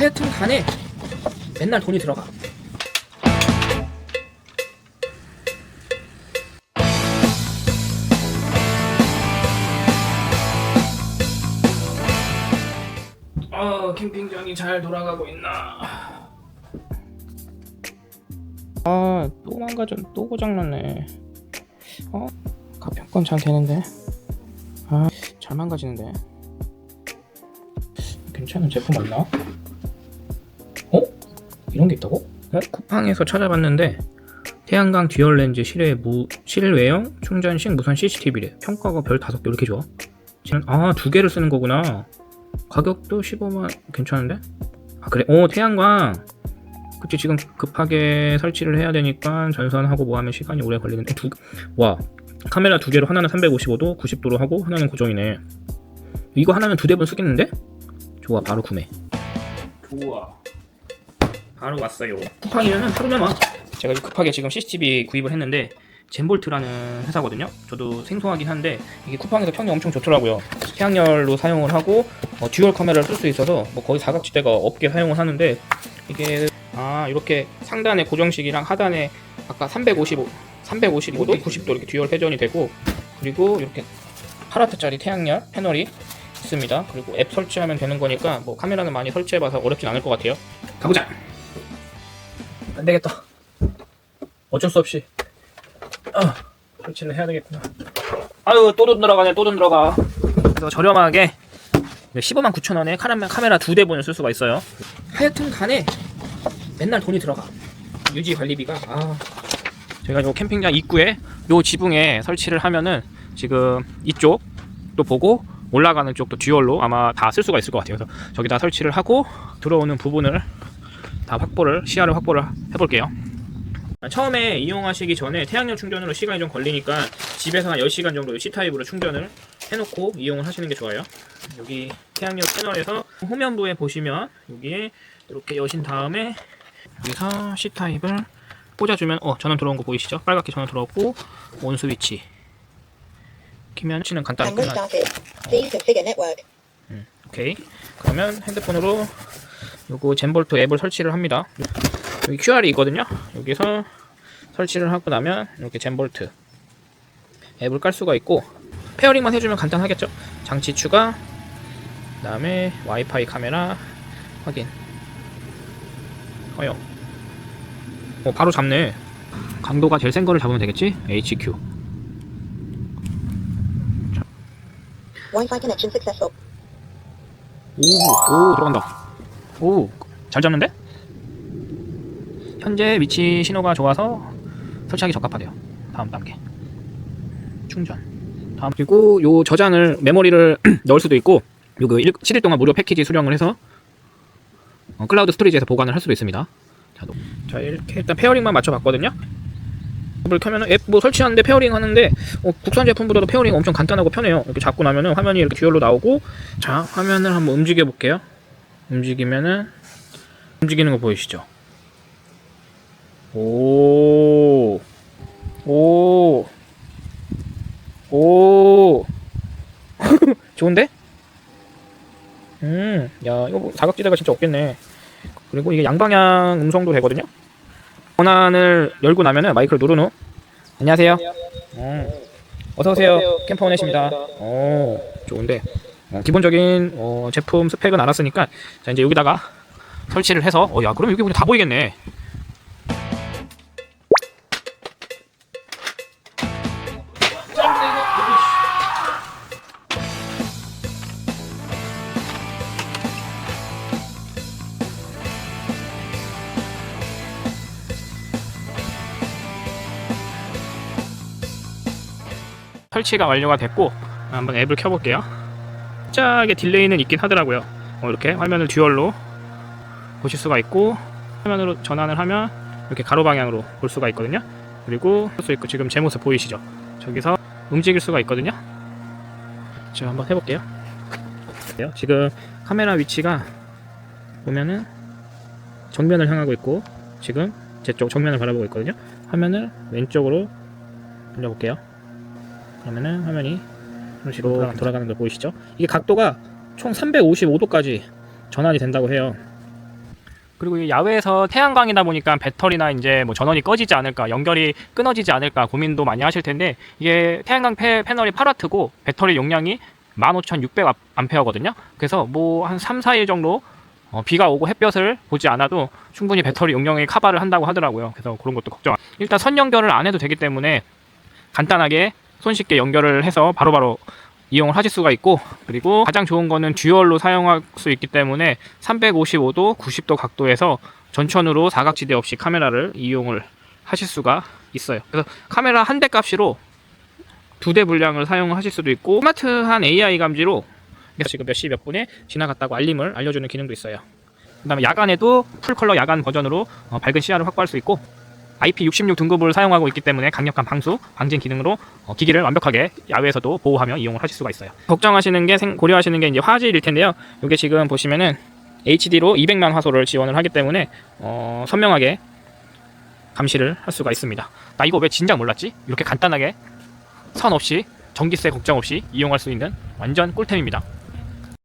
하여튼 간에 맨날 돈이 들어가. 아 캠핑장이 잘 돌아가고 있나? 아 또 망가져 또 고장났네. 어 가평권 잘 되는데. 아 잘 망가지는데. 괜찮은 제품 맞나? 어? 이런 게 있다고? 어? 쿠팡에서 찾아봤는데 태양광 듀얼 렌즈 실외 무 실외형 충전식 무선 CCTV래. 평가가 별 5개 이렇게 좋아? 아, 두 개를 쓰는 거구나. 가격도 15만 괜찮은데? 아, 그래. 오, 태양광. 그치 지금 급하게 설치를 해야 되니까 전선하고 뭐 하면 시간이 오래 걸리는데 두 와. 카메라 두 개로 하나는 355도, 90도로 하고 하나는 고정이네. 이거 하나면 두 대분 쓰겠는데? 좋아, 바로 구매. 좋아. 바로 왔어요. 쿠팡이면은 하루면 와. 제가 급하게 지금 CCTV 구입을 했는데 젠볼트라는 회사거든요. 저도 생소하긴 한데 이게 쿠팡에서 평이 엄청 좋더라고요. 태양열로 사용을 하고 어, 듀얼 카메라를 쓸 수 있어서 뭐 거의 사각지대가 없게 사용을 하는데 이게 아 이렇게 상단에 고정식이랑 하단에 아까 355, 355도, 90도 이렇게 듀얼 회전이 되고 그리고 이렇게 8W짜리 태양열 패널이 있습니다. 그리고 앱 설치하면 되는 거니까 뭐 카메라는 많이 설치해봐서 어렵진 않을 것 같아요. 가보자. 안 되겠다. 어쩔 수 없이 아, 설치를 해야 되겠구나. 아유 또 돈 들어가네 또 돈 들어가. 그래서 저렴하게 15만 9천 원에 카메라, 두 대분을 쓸 수가 있어요. 하여튼 간에 맨날 돈이 들어가. 유지 관리비가 아 제가 요 캠핑장 입구에 요 지붕에 설치를 하면은 지금 이쪽 또 보고 올라가는 쪽도 듀얼로 아마 다 쓸 수가 있을 것 같아요. 그래서 저기다 설치를 하고 들어오는 부분을 다 확보를 시야를 확보를 해볼게요. 처음에 이용하시기 전에 태양열 충전으로 시간이 좀 걸리니까 집에서 한 10시간 정도 C타입으로 충전을 해놓고 이용을 하시는 게 좋아요. 여기 태양열 패널에서 후면부에 보시면 여기에 이렇게 여신 다음에 여기서 C타입을 꽂아주면 어 전원 들어온 거 보이시죠? 빨갛게 전원 들어왔고 온 스위치 키면 치는 간단히 끝나 configure network. 오케이. 그러면 핸드폰으로 요거 젠볼트 앱을 설치를 합니다. 여기 QR이 있거든요. 여기서 설치를 하고 나면 이렇게 젠볼트 앱을 깔 수가 있고 페어링만 해주면 간단하겠죠. 장치 추가, 그다음에 와이파이 카메라 확인, 허용. 어 바로 잡네. 강도가 제일 센 거를 잡으면 되겠지? HQ. Wi-Fi connection successful. 오, 오 들어간다. 오, 잘 잡는데? 현재 위치 신호가 좋아서 설치하기 적합하대요. 다음 단계. 충전. 다음 그리고 요 저장을 메모리를 넣을 수도 있고 요거 7일 동안 무료 패키지 수령을 해서 어, 클라우드 스토리지에서 보관을 할 수도 있습니다. 자, 노- 자 이렇게 일단 페어링만 맞춰봤거든요. 앱을 켜면은 앱뭐 설치하는데 페어링 하는데 어, 국산 제품보다도 페어링 엄청 간단하고 편해요. 이렇게 잡고 나면은 화면이 이렇게 듀얼로 나오고 자 화면을 한번 움직여 볼게요. 움직이면은 움직이는 거 보이시죠? 오, 오, 오, 좋은데? 음, 야 이거 뭐 사각지대가 진짜 없겠네. 그리고 이게 양방향 음성도 되거든요. 전환을 열고 나면은 마이크를 누른 후 안녕하세요. 음, 어서 오세요. 캠퍼 원넷입니다. 오, 좋은데. 어, 기본적인 어, 제품 스펙은 알았으니까 자 이제 여기다가 설치를 해서 어 야 그럼 여기 그냥 다 보이겠네. 설치가 완료가 됐고 한번 앱을 켜볼게요. 살짝의 딜레이는 있긴 하더라고요. 어, 이렇게 화면을 듀얼로 보실 수가 있고 화면으로 전환을 하면 이렇게 가로 방향으로 볼 수가 있거든요. 그리고 볼수 있고 지금 제 모습 보이시죠? 저기서 움직일 수가 있거든요. 제가 한번 해볼게요. 지금 카메라 위치가 보면은 정면을 향하고 있고 지금 제 쪽 정면을 바라보고 있거든요. 화면을 왼쪽으로 돌려볼게요. 그러면은 화면이 이런 식으로 돌아가는 거 보이시죠? 이게 각도가 총 355도까지 전환이 된다고 해요. 그리고 이 야외에서 태양광이다 보니까 배터리나 이제 뭐 전원이 꺼지지 않을까, 연결이 끊어지지 않을까 고민도 많이 하실 텐데 이게 태양광 패, 패널이 8와트고 배터리 용량이 15,600암페어거든요. 그래서 뭐 한 3, 4일 정도 어, 비가 오고 햇볕을 보지 않아도 충분히 배터리 용량이 커버를 한다고 하더라고요. 그래서 그런 것도 걱정. 안- 일단 선 연결을 안 해도 되기 때문에 간단하게 손쉽게 연결을 해서 바로 바로 이용을 하실 수가 있고 그리고 가장 좋은 거는 듀얼로 사용할 수 있기 때문에 355도, 90도 각도에서 전천으로 사각지대 없이 카메라를 이용을 하실 수가 있어요. 그래서 카메라 한 대 값으로 두 대 분량을 사용하실 수도 있고 스마트한 AI 감지로 지금 몇 시 몇 분에 지나갔다고 알림을 알려주는 기능도 있어요. 그 다음에 야간에도 풀컬러 야간 버전으로 어, 밝은 시야를 확보할 수 있고 IP66 등급을 사용하고 있기 때문에 강력한 방수, 방진 기능으로 어, 기기를 완벽하게 야외에서도 보호하며 이용을 하실 수가 있어요. 걱정하시는 게 생- 고려하시는 게 이제 화질일 텐데요. 이게 지금 보시면은 HD로 200만 화소를 지원을 하기 때문에 어, 선명하게 감시를 할 수가 있습니다. 나 이거 왜 진작 몰랐지? 이렇게 간단하게 선 없이 전기세 걱정 없이 이용할 수 있는 완전 꿀템입니다.